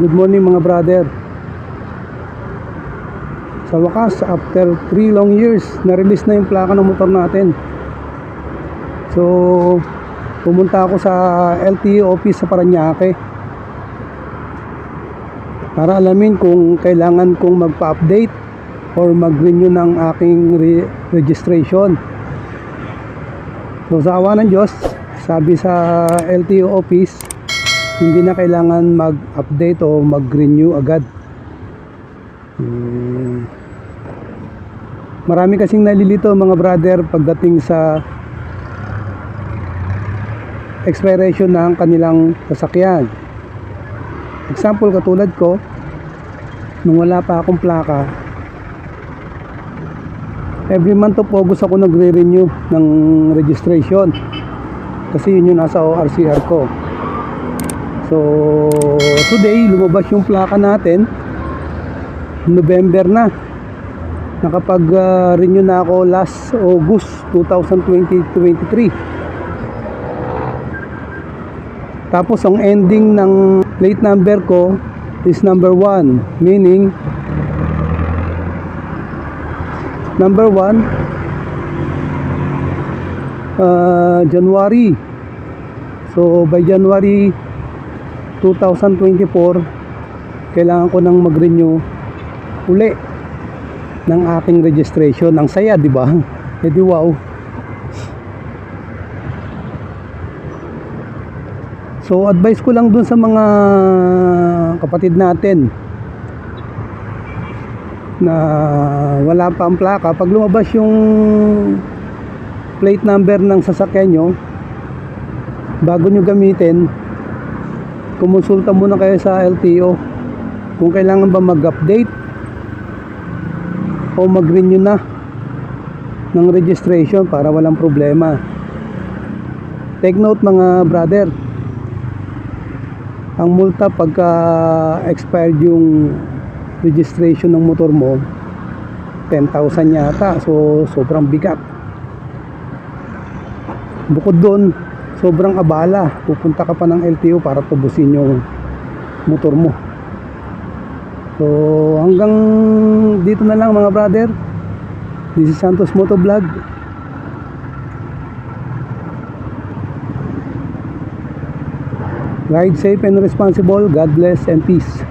Good morning mga brother. Sa wakas, after 3 long years, na-release na yung plaka ng motor natin. So, pumunta ako sa LTE office sa Paranaque para alamin kung kailangan kong magpa-update or mag-renew ng aking re- registration. So, sa awa ng Diyos, sabi sa LTO office, hindi na kailangan mag-update o mag-renew agad. Hmm. Marami kasing nalilito mga brother pagdating sa expiration ng kanilang sasakyan. Example katulad ko, nung wala pa akong plaka, every month of August ako nagre-renew ng registration. Kasi yun yung nasa ORCR ko. So, today, lumabas yung plaka natin. November na. Nakapag-renew na ako last August 2023. Tapos, ang ending ng plate number ko is number 1. Meaning, number 1, uh, January. So, by January 2024 kailangan ko nang mag-renew uli ng aking registration. Ang saya di ba? Di wow. So advice ko lang dun sa mga kapatid natin na wala pa ang plaka. Pag lumabas yung plate number ng sasakyan nyo bago nyo gamitin kumonsulta muna kayo sa LTO kung kailangan ba mag-update o mag-renew na ng registration para walang problema. Take note mga brother, ang multa pagka expired yung registration ng motor mo 10,000 yata so sobrang bigat bukod doon sobrang abala. Pupunta ka pa ng LTO para tubusin yung motor mo. So hanggang dito na lang mga brother. This is Santos Motovlog. Ride safe and responsible. God bless and peace